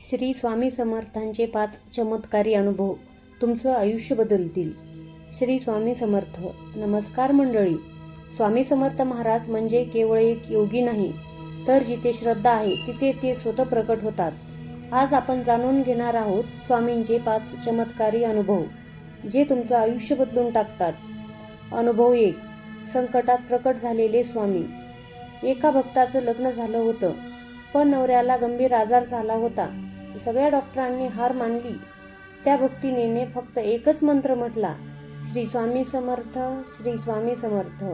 श्री स्वामी समर्थांचे पाच चमत्कारी अनुभव तुमचं आयुष्य बदलतील. श्री स्वामी समर्थ नमस्कार मंडळी. स्वामी समर्थ महाराज म्हणजे केवळ एक योगी नाही तर जिथे श्रद्धा आहे तिथे ते स्वतः प्रकट होतात. आज आपण जाणून घेणार आहोत स्वामींचे पाच चमत्कारी अनुभव जे तुमचं आयुष्य बदलून टाकतात. अनुभव एक संकटात प्रकट झालेले स्वामी. एका भक्ताचं लग्न झालं होतं पण नवऱ्याला गंभीर आजार झाला होता. सगळ्या डॉक्टरांनी हार मानली. त्या भक्तिनीने फक्त एकच मंत्र म्हटला श्री स्वामी समर्थ श्री स्वामी समर्थ.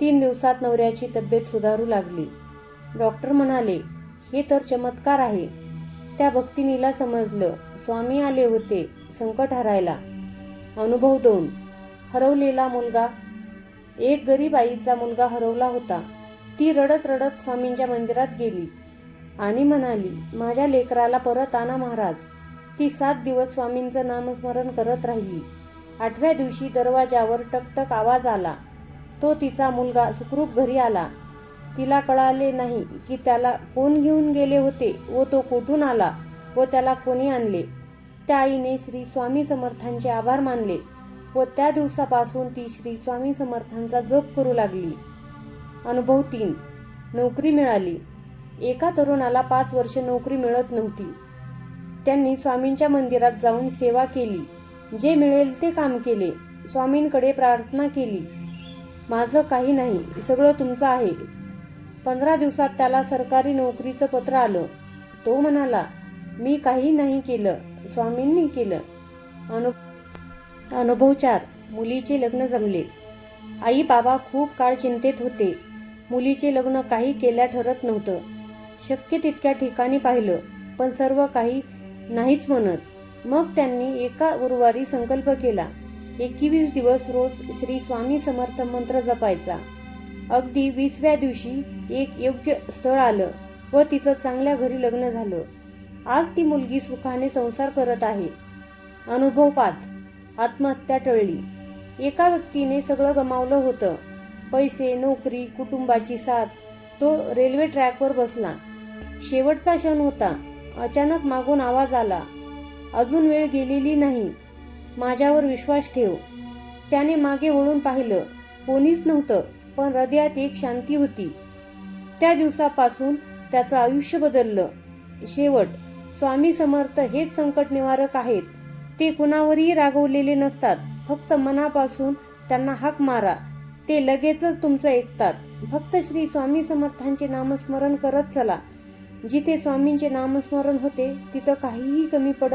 तीन दिवसात नवऱ्याची तब्येत सुधारू लागली. डॉक्टर म्हणाले हे तर चमत्कार आहे. त्या भक्तिनीला समजलं स्वामी आले होते संकट हरायला. अनुभव दोन हरवलेला मुलगा एक गरीब आईचा मुलगा हरवला होता. ती रडत रडत स्वामींच्या मंदिरात गेली. आणि म्हणाली माझ्या लेकराला परत आणा महाराज. ती सात दिवस स्वामींचं नामस्मरण करत राहिली. आठव्या दिवशी दरवाजावर टकटक आवाज आला. तो तिचा मुलगा सुखरूप घरी आला. तिला कळाले नाही की त्याला कोण घेऊन गेले होते व तो कुठून आला व त्याला कोणी आणले. त्या आईने श्री स्वामी समर्थांचे आभार मानले व त्या दिवसापासून ती श्री स्वामी समर्थांचा जप करू लागली. अनुभव तीन. नोकरी मिळाली. एका तरुणाला पाच वर्ष नोकरी मिळत नव्हती. त्यांनी स्वामींच्या मंदिरात जाऊन सेवा केली. जे मिळेल ते काम केले. स्वामींकडे प्रार्थना केली. माझं काही नाही सगळं तुमचं आहे. पंधरा दिवसात त्याला सरकारी नोकरीचं पत्र आलं. तो म्हणाला मी काही नाही केलं. स्वामींनी केलं. अनु अनुभव चार. मुलीचे लग्न जमले. आई बाबा खूप काळ चिंतेत होते. मुलीचे लग्न काही केल्या ठरत नव्हतं. शक्य तितक्या ठिकाणी पाहिलं पण सर्व काही नाहीच म्हणत. मग त्यांनी एका गुरुवारी संकल्प केला एकवीस दिवस रोज श्री स्वामी समर्थ मंत्र जपायचा. अगदी वीसव्या दिवशी एक योग्य स्थळ आलं व तिचं चांगल्या घरी लग्न झालं. आज ती मुलगी सुखाने संसार करत आहे. अनुभव पाच. आत्महत्या टळली. एका व्यक्तीने सगळं गमावलं होतं. पैसे नोकरी कुटुंबाची साथ तो रेल्वे ट्रॅकवर बसला. शेवटचा क्षण होता. अचानक मागून आवाज आला. अजून वेळ गेलेली नाही. माझ्यावर विश्वास ठेव. त्याने मागे वळून पाहिलं. कोणीच नव्हतं पण हृदयात एक शांती होती. त्या दिवसापासून त्याचं आयुष्य बदललं. शेवट स्वामी समर्थ हेच संकट निवारक आहेत. ते कुणावरही रागवलेले नसतात. फक्त मनापासून त्यांना हाक मारा. ते लगेचच तुमचं ऐकतात. फक्त श्री स्वामी समर्थांचे नामस्मरण करत चला. जिथे स्वामींचे नामस्मरण होते तिथं काहीही कमी पडत